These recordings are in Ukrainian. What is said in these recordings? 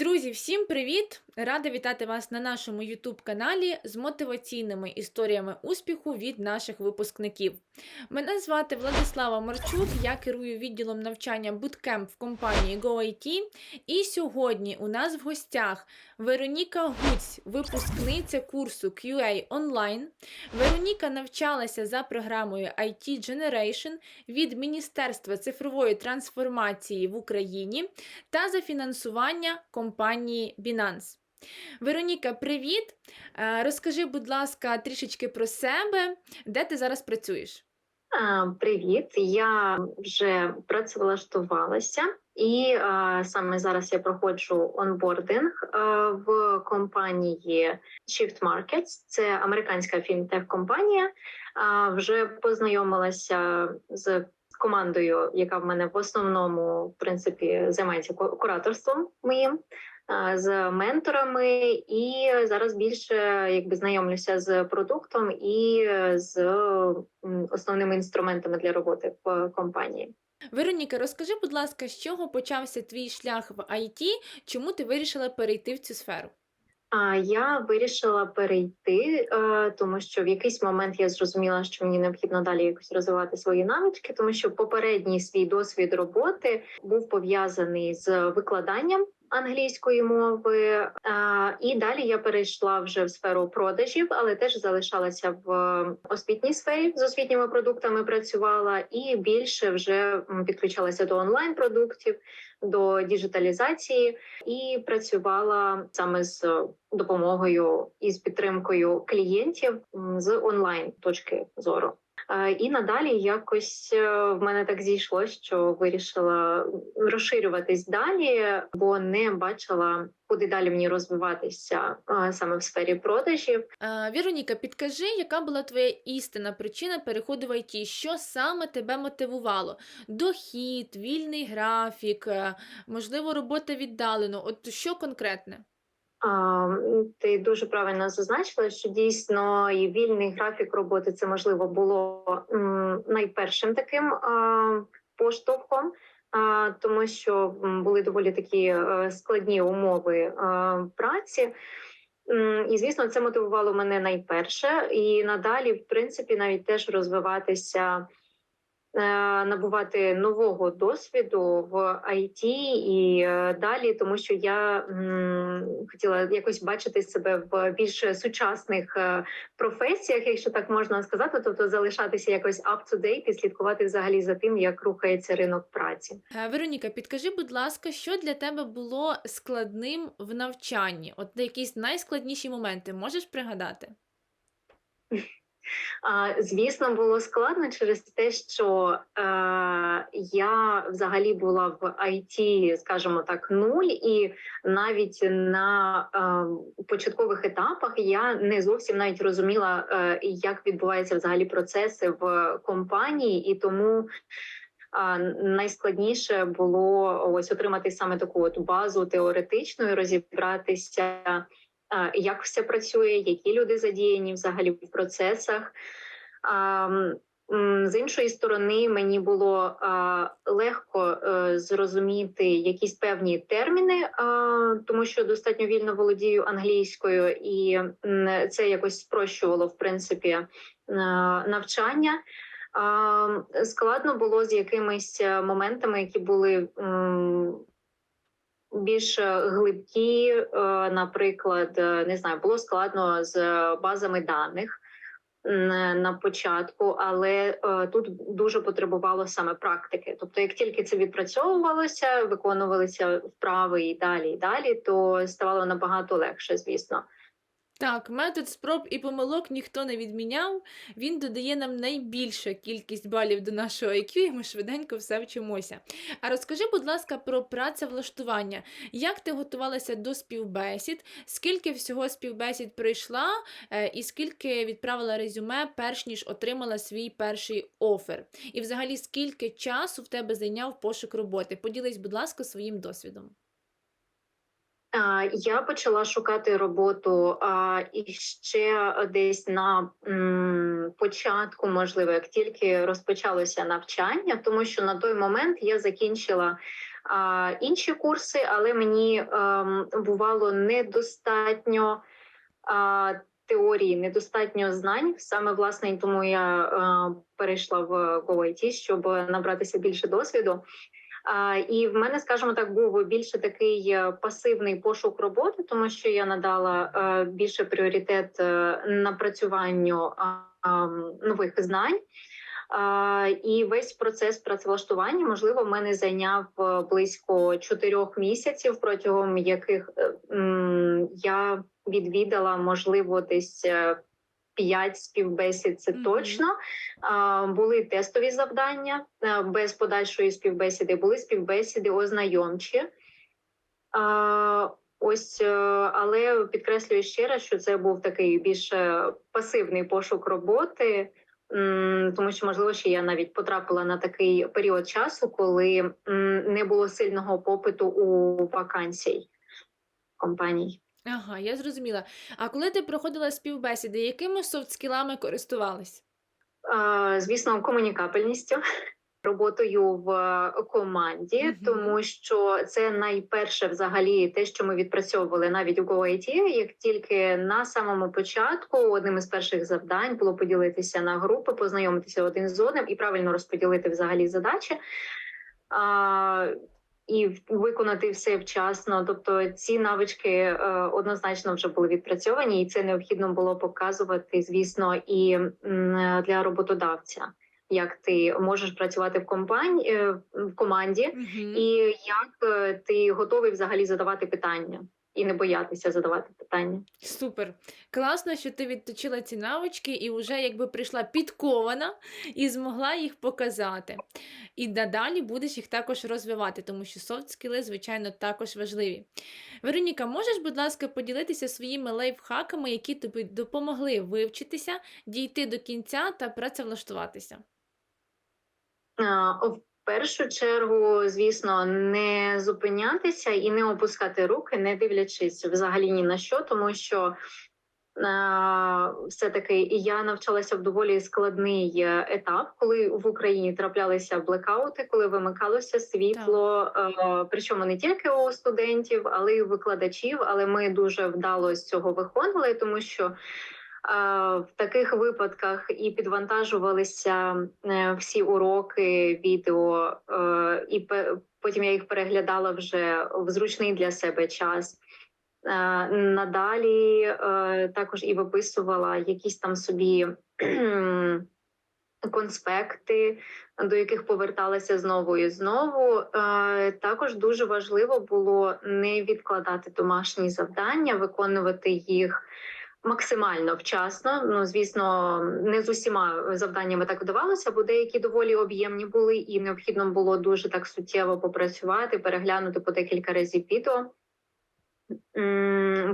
Друзі, всім привіт! Рада вітати вас на нашому YouTube каналі з мотиваційними історіями успіху від наших випускників. Мене звати Владислава Марчук, я керую відділом навчання Bootcamp в компанії GoIT. І сьогодні у нас в гостях Вероніка Гуць, випускниця курсу QA Online. Вероніка навчалася за програмою IT Generation від Міністерства цифрової трансформації в Україні та за фінансування компанії Binance. Вероніка, привіт! Е, Розкажи, будь ласка, трішечки про себе, де ти зараз працюєш? Привіт, я вже працевлаштувалася, і а, саме зараз я проходжу онбординг а, в компанії Shift Markets. Це американська фінтех-компанія. Вже познайомилася з командою, яка в мене в основному в принципі займається ку- кураторством моїм. З менторами, і зараз більше якби знайомлюся з продуктом і з основними інструментами для роботи в компанії. Вероніка, розкажи, будь ласка, з чого почався твій шлях в IT, чому ти вирішила перейти в цю сферу? А я вирішила перейти, е, тому що в якийсь момент я зрозуміла, що мені необхідно далі якось розвивати свої навички, тому що попередній свій досвід роботи був пов'язаний з викладанням англійської мови. Е, І далі я перейшла вже в сферу продажів, але теж залишалася в освітній сфері з освітніми продуктами. Працювала і більше вже підключалася до онлайн продуктів, до діджиталізації і працювала саме з допомогою і з підтримкою клієнтів з онлайн точки зору. І надалі якось е, в мене так зійшло, що вирішила розширюватись далі, бо не бачила, куди далі мені розвиватися саме в сфері продажів. Віроніка, підкажи, яка була твоя істинна причина переходу в IT? Що саме тебе мотивувало? Дохід, вільний графік, е, можливо, робота віддалено. От що конкретне? Ти дуже правильно зазначила, що дійсно і вільний графік роботи це можливо було найпершим таким поштовхом, тому що були доволі такі е, складні умови праці. І звісно, це мотивувало мене найперше, і надалі, в принципі, навіть теж розвиватися, набувати нового досвіду в IT і е, далі, тому що я хотіла якось бачити себе в більш сучасних е, професіях, якщо так можна сказати, тобто залишатися якось up to date і слідкувати взагалі за тим, як рухається ринок праці. Е, Вероніка, підкажи, будь ласка, що для тебе було складним в навчанні? От якісь найскладніші моменти можеш пригадати? Звісно, було складно через те, що е, я взагалі була в IT, скажімо так, нуль, і навіть на е, початкових етапах я не зовсім навіть розуміла, е, як відбуваються взагалі процеси в компанії, і тому. Найскладніше було ось отримати саме таку от базу теоретичну і розібратися, як все працює, які люди задіяні взагалі в процесах. З іншої сторони, мені було легко е, зрозуміти якісь певні терміни, тому що достатньо вільно володію англійською, і це якось спрощувало в принципі е, навчання. Складно було з якимись е, моментами, які були більш глибкі, е, наприклад, е, не знаю, було складно з базами даних на початку, але е, тут дуже потребувало саме практики. Тобто, як тільки це відпрацьовувалося, виконувалися вправи і далі, і далі, то ставало набагато легше, звісно. Так, метод спроб і помилок ніхто не відміняв. Він додає нам найбільшу кількість балів до нашого IQ, і ми швиденько все вчимося. А розкажи, будь ласка, про працевлаштування. Як ти готувалася до співбесід? Скільки всього співбесід пройшла, е, і скільки відправила резюме, перш ніж отримала свій перший офер? І взагалі, скільки часу в тебе зайняв пошук роботи? Поділись, будь ласка, своїм досвідом. Я почала шукати роботу і ще десь на початку, можливо, як тільки розпочалося навчання, тому що на той момент я закінчила інші курси, але мені ем, бувало недостатньо теорії, недостатньо знань. Саме власне тому я е, перейшла в GoIT, щоб набратися більше досвіду. І в мене, скажімо так, був більше такий е, пасивний пошук роботи, тому що я надала е, більше пріоритет е, напрацюванню нових знань. І весь процес працевлаштування, можливо, мене зайняв близько чотирьох місяців, протягом яких я відвідала, можливо, десь е, п'ять співбесід. Це Мгм. точно. А, були тестові завдання е, без подальшої співбесіди, були співбесіди ознайомчі. А, ось, е, але підкреслюю ще раз, що це був такий більше пасивний пошук роботи. Тому що можливо, ще я навіть потрапила на такий період часу, коли не було сильного попиту у вакансій компаній. Ага, я зрозуміла. А коли ти проходила співбесіди, якими софт-скілами користувались? А, Звісно, комунікабельністю, роботою в е, команді, Мгм. тому що це найперше взагалі те, що ми відпрацьовували навіть у GoIT, як тільки на самому початку одним із перших завдань було поділитися на групи, познайомитися один з одним і правильно розподілити взагалі задачі. А, і виконати все вчасно, тобто ці навички е, однозначно вже були відпрацьовані, і це необхідно було показувати, звісно, і для роботодавця, як ти можеш працювати в компанії в команді, Мгм. і як е, ти готовий взагалі задавати питання і не боятися задавати питання. Супер. Класно, що ти відточила ці навички і вже якби прийшла підкована і змогла їх показати. І надалі будеш їх також розвивати, тому що софт-скіли, звичайно, також важливі. Вероніка, можеш, будь ласка, поділитися своїми лайфхаками, які тобі допомогли вивчитися, дійти до кінця та працевлаштуватися? В першу чергу, звісно, не зупинятися і не опускати руки, не дивлячись взагалі ні на що, тому що все таки я навчалася в доволі складний е, етап, коли в Україні траплялися блекаути, коли вимикалося світло. е, Причому не тільки у студентів, але й у викладачів. Але ми дуже вдало з цього виходили, тому що в таких випадках і підвантажувалися е, всі уроки, відео, е, і потім я їх переглядала вже в зручний для себе час. Е, Надалі також і виписувала якісь там собі конспекти, до яких поверталася знову і знову. Також дуже важливо було не відкладати домашні завдання, виконувати їх максимально вчасно. Ну, звісно, не з усіма завданнями так вдавалося, бо деякі доволі об'ємні були, і необхідно було дуже так суттєво попрацювати, переглянути по декілька разів відео,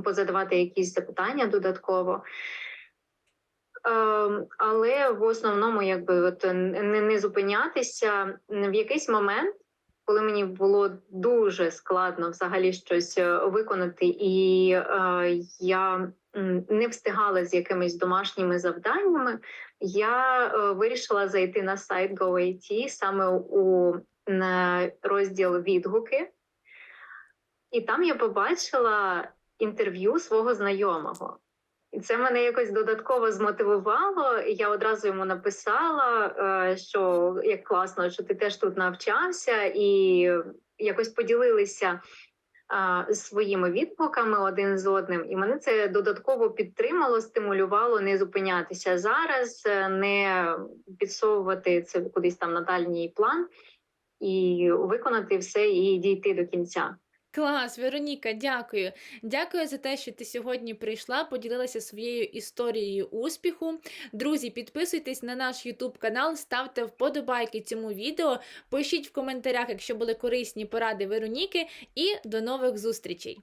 позадавати якісь запитання додатково. Ем, Але в основному, якби от не, не зупинятися в якийсь момент, коли мені було дуже складно взагалі щось е, виконати, і е, я не встигала з якимись домашніми завданнями, я е, вирішила зайти на сайт GoAT саме у на розділ відгуки, і там я побачила інтерв'ю свого знайомого. І це мене якось додатково змотивувало. І я одразу йому написала, е, що як класно, що ти теж тут навчався, і якось поділилися своїми відгуками один з одним. І мене це додатково підтримало, стимулювало не зупинятися зараз, е, не підсовувати це кудись там на дальній план і виконати все і дійти до кінця. Клас, Вероніка, дякую. Дякую за те, що ти сьогодні прийшла, поділилася своєю історією успіху. Друзі, підписуйтесь на наш YouTube канал, ставте вподобайки цьому відео, пишіть в коментарях, якщо були корисні поради Вероніки, і до нових зустрічей!